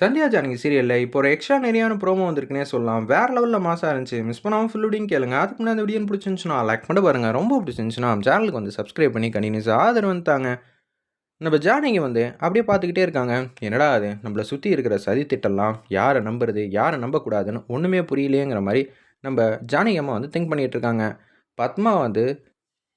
சந்தியா ஜானகி சீரியலில் இப்போ ஒரு எக்ஸ்ட்ரா நிறையான ப்ரோமோ வந்திருக்குன்னே சொல்லலாம். வேறு லெவலில் மாசாக இருந்துச்சு. மிஸ் பண்ணாமல் ஃபுல் கேளுங்க. அதுக்கு முன்னாடி வீடியோ பிடிச்சிருந்துச்சுன்னா லைக் பண்ணி பாருங்கள் ரொம்ப பிடிச்சிருந்துச்சுன்னா சேனலுக்கு வந்து சப்ஸ்கிரைப் பண்ணி கண்டினியூஸாக ஆதரவு வந்துட்டாங்க நம்ம ஜானகி வந்து அப்படியே பார்த்துக்கிட்டே இருக்காங்க. என்னடா அது நம்மளை சுற்றி இருக்கிற சதி திட்டம்லாம் யாரை நம்புறது? யாரை நம்பக்கூடாதுன்னு ஒன்றுமே புரியலையேங்கிற மாதிரி நம்ம ஜானகி அம்மா வந்து திங்க் பண்ணிகிட்டு இருக்காங்க. பத்மா வந்து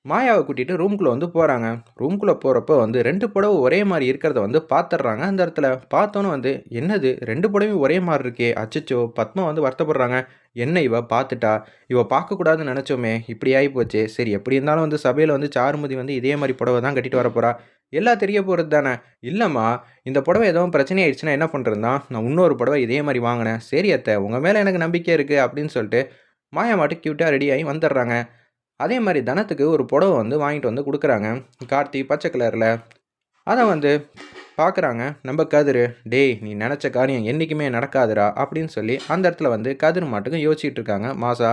மாயாவை கூட்டிகிட்டு ரூம்குள்ளே வந்து போகிறாங்க ரூம்குள்ளே போகிறப்ப வந்து ரெண்டு புடவை ஒரே மாதிரி இருக்கிறத வந்து பார்த்துட்றாங்க அந்த இடத்துல. பார்த்தோன்னே வந்து என்னது? ரெண்டு புடவையும் ஒரே மாதிரி இருக்கே. அச்சச்சோ பத்மா வந்து வருத்தப்படுறாங்க. என்ன இவ பார்த்துட்டா? இவ பார்க்கக்கூடாதுன்னு நினச்சோமே. இப்படி ஆகி போச்சு சரி எப்படி இருந்தாலும் வந்து சபையில் வந்து சாருமதி வந்து இதே மாதிரி புடவை தான் கட்டிட்டு வர போகிறா எல்லாம் தெரிய போகிறது தானே? இல்லைம்மா இந்த புடவை எதுவும் பிரச்சனை ஆயிடுச்சுன்னா என்ன பண்ணுறதுனா நான் இன்னொரு புடவை இதே மாதிரி வாங்கினேன். சரி அத்தை உங்கள் மேலே எனக்கு நம்பிக்கை இருக்குது அப்படின்னு சொல்லிட்டு மாயா மாட்டு க்யூட்டாக ரெடி ஆகி வந்துடுறாங்க. அதே மாதிரி தனத்துக்கு ஒரு புடவை வந்து வாங்கிட்டு வந்து கொடுக்குறாங்க. கார்த்தி பச்சை கலரில். அதை வந்து பார்க்குறாங்க. நம்ம கதிர் டேய் நீ நினச்ச காரியம் என்றைக்குமே நடக்காதுடா அப்படின்னு சொல்லி அந்த இடத்துல வந்து கதிர் மாட்டுக்கும் யோசிச்சுட்டு இருக்காங்க. மாசா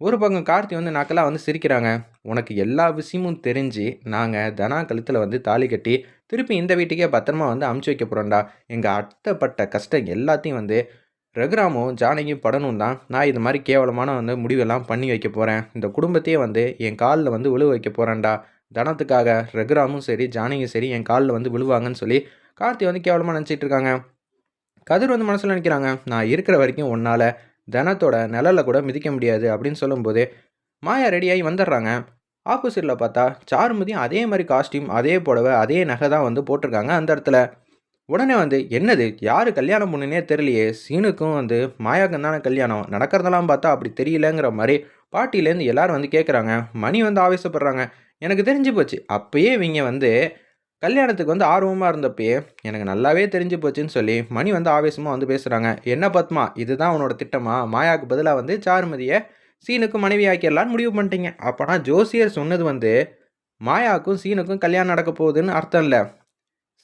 ஒரு பக்கம் கார்த்தி வந்து நாக்கெல்லாம் வந்து சிரிக்கிறாங்க. உனக்கு எல்லா விஷயமும் தெரிஞ்சு நாங்கள் தனா கழுத்தில் வந்து தாலி கட்டி திருப்பி இந்த வீட்டுக்கே பத்திரமா வந்து அமுச்சு வைக்க போகிறோம்டா எங்கள் அட்டப்பட்ட கஷ்டம் எல்லாத்தையும் வந்து ரகுராமும் ஜானகியும் படணும் தான். நான் இது மாதிரி கேவலமான வந்து முடிவெல்லாம் பண்ணி வைக்க போகிறேன் இந்த குடும்பத்தையே வந்து என் காலில் வந்து விழு வைக்க போகிறேன்டா தனத்துக்காக ரகுராமும் சரி ஜானகியும் சரி என் காலில் வந்து விழுவாங்கன்னு சொல்லி கார்த்தி வந்து கேவலமாக நினச்சிட்டு இருக்காங்க. கதிர் வந்து மனசில் நினைக்கிறாங்க நான் இருக்கிற வரைக்கும் உன்னால் தனத்தோட நிழலில் கூட மிதிக்க முடியாது அப்படின்னு சொல்லும்போது மாயா ரெடியாகி வந்துடுறாங்க. ஆப்போசிட்டில் பார்த்தா சாருமதியும் அதே மாதிரி காஸ்டியூம் அதே புடவை அதே நகை தான் வந்து போட்டிருக்காங்க அந்த இடத்துல. உடனே வந்து என்னது? யார் கல்யாணம் பண்ணுனே தெரியலையே. சீனுக்கும் வந்து மாயாக்கும் தானே கல்யாணம். நடக்கிறதெல்லாம் பார்த்தா அப்படி தெரியலங்கிற மாதிரி பாட்டிலேருந்து எல்லாரும் வந்து கேட்குறாங்க மணி வந்து ஆவேசப்படுறாங்க. எனக்கு தெரிஞ்சு போச்சு. அப்பயே இவங்க வந்து கல்யாணத்துக்கு வந்து ஆர்வமாக இருந்தப்பயே எனக்கு நல்லாவே தெரிஞ்சு போச்சுன்னு சொல்லி மணி வந்து ஆவேசமாக வந்து பேசுகிறாங்க என்ன பத்மா? இதுதான் உன்னோட திட்டமா? மாயாவுக்கு பதிலாக வந்து சாருமதியை சீனுக்கும் மனைவி ஆக்கிடலான்னு முடிவு பண்ணிட்டீங்க. அப்போனா ஜோசியர் சொன்னது வந்து மாயாவுக்கும் சீனுக்கும் கல்யாணம் நடக்க போகுதுன்னு அர்த்தம் இல்லை.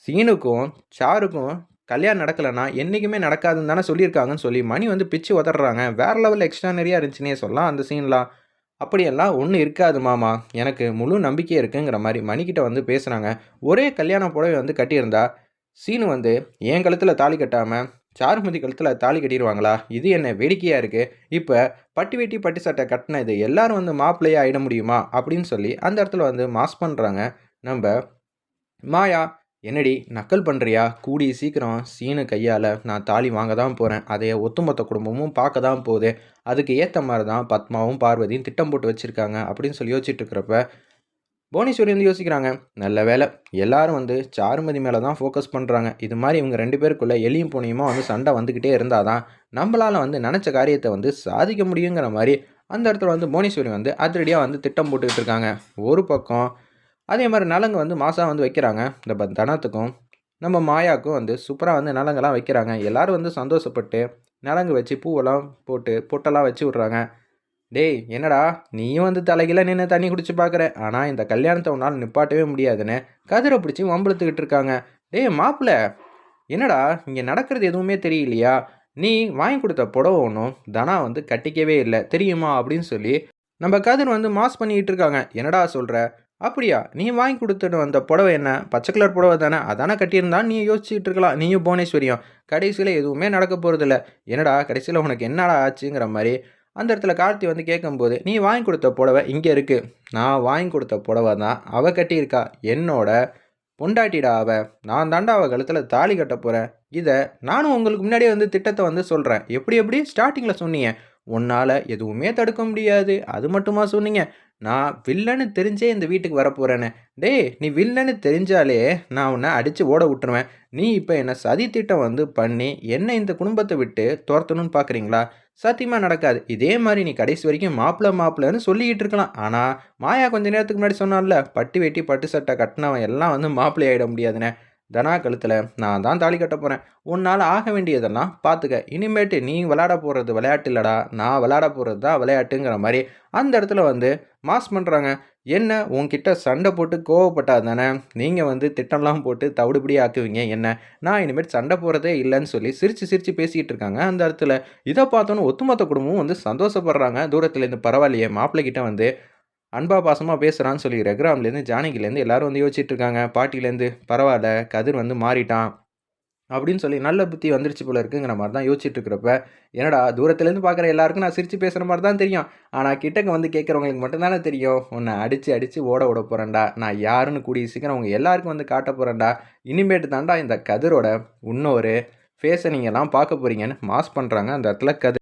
சீனுக்கும் சாருக்கும் கல்யாணம் நடக்கலைன்னா என்றைக்குமே நடக்காதுன்னு தானே சொல்லியிருக்காங்கன்னு சொல்லி மணி வந்து பிச்சு உதறாங்க வேறு லெவலில் எக்ஸ்ட்ரா நிறையா இருந்துச்சுன்னே சொல்லலாம் அந்த சீன்லாம் அப்படியெல்லாம் ஒன்றும் இருக்காது மாமா. எனக்கு முழு நம்பிக்கை இருக்குங்கிற மாதிரி மணிக்கிட்ட வந்து பேசுகிறாங்க ஒரே கல்யாண புடவை வந்து கட்டியிருந்தா சீனு வந்து என் கழுத்தில் தாலி கட்டாமல் சாருமதி கழுத்தில் தாலி கட்டிடுவாங்களா? இது என்ன வேடிக்கையாக இருக்குது இப்போ பட்டி வெட்டி பட்டி சட்டை கட்டின இது எல்லாரும் வந்து மாப்பிள்ளையாக ஆகிட முடியுமா? அப்படின்னு சொல்லி அந்த இடத்துல வந்து மாஸ் பண்ணுறாங்க நம்ம மாயா என்னடி நக்கல் பண்ணுறியா கூடி சீக்கிரம் சீனு கையால் நான் தாலி வாங்க தான் போகிறேன் அதைய ஒத்துமொத்த குடும்பமும் பார்க்க தான் போகுது. அதுக்கு ஏற்ற மாதிரி தான் பத்மாவும் பார்வதியும் திட்டம் போட்டு வச்சுருக்காங்க அப்படின்னு சொல்லி யோசிச்சுட்டு இருக்கிறப்ப புவனேஸ்வரி வந்து யோசிக்கிறாங்க நல்ல வேலை எல்லாரும் வந்து சாருமதி மேலே தான் ஃபோக்கஸ் பண்ணுறாங்க இது மாதிரி இவங்க ரெண்டு பேருக்குள்ளே எளியும் போனியுமா வந்து சண்டை வந்துக்கிட்டே இருந்தால் தான் நம்மளால் வந்து நினச்ச காரியத்தை வந்து சாதிக்க முடியுங்கிற மாதிரி அந்த இடத்துல வந்து புவனேஸ்வரி வந்து அதிரடியாக வந்து திட்டம் போட்டுக்கிட்டு இருக்காங்க. ஒரு பக்கம் அதே மாதிரி நலங்கு வந்து மாதம் வந்து வைக்கிறாங்க இந்த தனத்துக்கும். நம்ம மாயாவுக்கும் வந்து சூப்பராக வந்து நலங்கெல்லாம் வைக்கிறாங்க. எல்லோரும் வந்து சந்தோஷப்பட்டு நலங்கு வச்சு பூவெல்லாம் போட்டு பொட்டெல்லாம் வச்சு விட்றாங்க. டேய் என்னடா நீயும் வந்து தலைகில நின்று தண்ணி குடிச்சு பார்க்குற ஆனால் இந்த கல்யாணத்தை உன்னால் நிப்பாட்டவே முடியாதுன்னு கதிரை பிடிச்சி வம்பளுத்துக்கிட்டு இருக்காங்க. டேய் மாப்பிள்ள என்னடா இங்கே நடக்கிறது எதுவுமே தெரியலையா? நீ வாங்கி கொடுத்த புடவை ஒன்றும் தனா வந்து கட்டிக்கவே இல்லை. தெரியுமா? அப்படின்னு சொல்லி நம்ம கதிர் வந்து மாஸ் பண்ணிக்கிட்டு இருக்காங்க. என்னடா சொல்கிற அப்படியா? நீ வாங்கி கொடுத்துட்டு வந்த புடவை என்ன? பச்சை கலர் புடவை தானே? அதானே கட்டியிருந்தா நீ யோசிச்சுட்டு இருக்கலாம். நீயும் புவனேஸ்வரியும். கடைசியில் எதுவுமே நடக்க போகிறதில்ல என்னடா கடைசியில் உனக்கு என்னடா ஆச்சுங்கிற மாதிரி. அந்த இடத்துல கார்த்தி வந்து கேட்கும்போது நீ வாங்கி கொடுத்த புடவை இங்கே இருக்குது நான் வாங்கி கொடுத்த புடவை தான் அவள் கட்டியிருக்கா. என்னோட பொண்டாட்டிடா அவ. நான் தாண்டா அவள் கழுத்தில் தாலி கட்ட போகிறேன் இதை நானும் உங்களுக்கு முன்னாடியே வந்து திட்டத்தை வந்து சொல்கிறேன் எப்படி எப்படி? ஸ்டார்டிங்கில் சொன்னீங்க. உன்னால் எதுவுமே தடுக்க முடியாது. அது மட்டுமா சொன்னீங்க? நான் வில்லன்னு தெரிஞ்சே இந்த வீட்டுக்கு வரப்போகிறேன்னு டேய் நீ வில்லன்னு தெரிஞ்சாலே நான் உன்னை அடித்து ஓட விட்டுருவேன். நீ இப்போ என்னை சதி திட்டம் வந்து பண்ணி என்னை இந்த குடும்பத்தை விட்டு துரத்தணும்னு பார்க்குறீங்களா சத்தியமாக நடக்காது. இதே மாதிரி நீ கடைசி வரைக்கும் மாப்பிள்ள மாப்பிள்ளன்னு சொல்லிக்கிட்டு இருக்கலாம். ஆனால் மாயா கொஞ்ச நேரத்துக்கு முன்னாடி சொன்னான்ல பட்டு வெட்டி பட்டு சட்டை கட்டினவன் எல்லாம் வந்து மாப்பிள்ளை ஆகிட முடியாதுண்ணே தனா கழுத்தில் நான் தான் தாலி கட்ட போகிறேன் உன்னால் ஆக வேண்டியதெல்லாம் பார்த்துக்க இனிமேட்டு நீ விளையாட போகிறது விளையாட்டு இல்லைடா. நான் விளையாட போகிறது தான் விளையாட்டுங்கிற மாதிரி அந்த இடத்துல வந்து மாஸ் பண்ணுறாங்க என்ன? உன்கிட்ட சண்டை போட்டு கோவப்பட்டா தானே? நீங்கள் வந்து திட்டம்லாம் போட்டு தவிடுபடி ஆக்குவீங்க. என்ன? நான் இனிமேல் சண்டை போகிறதே இல்லைன்னு சொல்லி சிரித்து சிரித்து பேசிக்கிட்டு இருக்காங்க. அந்த இடத்துல இதை பார்த்தோன்னு ஒத்துமொத்த குடும்பமும் வந்து சந்தோஷப்படுறாங்க. தூரத்துலேருந்து பரவாயில்லையே மாப்பிள்ளைகிட்ட வந்து அன்பா பாசமாக பேசுகிறான்னு சொல்லி ரெக்ராம்லேருந்து ஜானகிலேருந்து எல்லோரும் வந்து யோசிச்சுட்டு இருக்காங்க பாட்டிலேருந்து பரவாயில்ல கதிர் வந்து மாறிட்டான். அப்படின்னு சொல்லி நல்ல புத்தி வந்துருச்சு போல இருக்குங்கிற மாதிரி தான் யோசிச்சுட்டு இருக்கிறப்ப என்னடா தூரத்துலேருந்து பார்க்குற எல்லாருக்கும் நான் சிரித்து பேசுகிற மாதிரி தான் தெரியும். ஆனால் கிட்டக்க வந்து கேட்குறவங்களுக்கு மட்டும்தானே தெரியும். உன்னை அடித்து அடித்து ஓட விட போகிறேன்டா நான் யாருன்னு கூடிய சீக்கிரம் அவங்க எல்லாருக்கும் வந்து காட்ட போகிறேன்டா இனிமேட்டு தாண்டா இந்த கதிரோட இன்னொரு ஃபேஸை நீங்கள்லாம் பார்க்க போகிறீங்கன்னு மாஸ் பண்ணுறாங்க அந்த இடத்துல கதிர்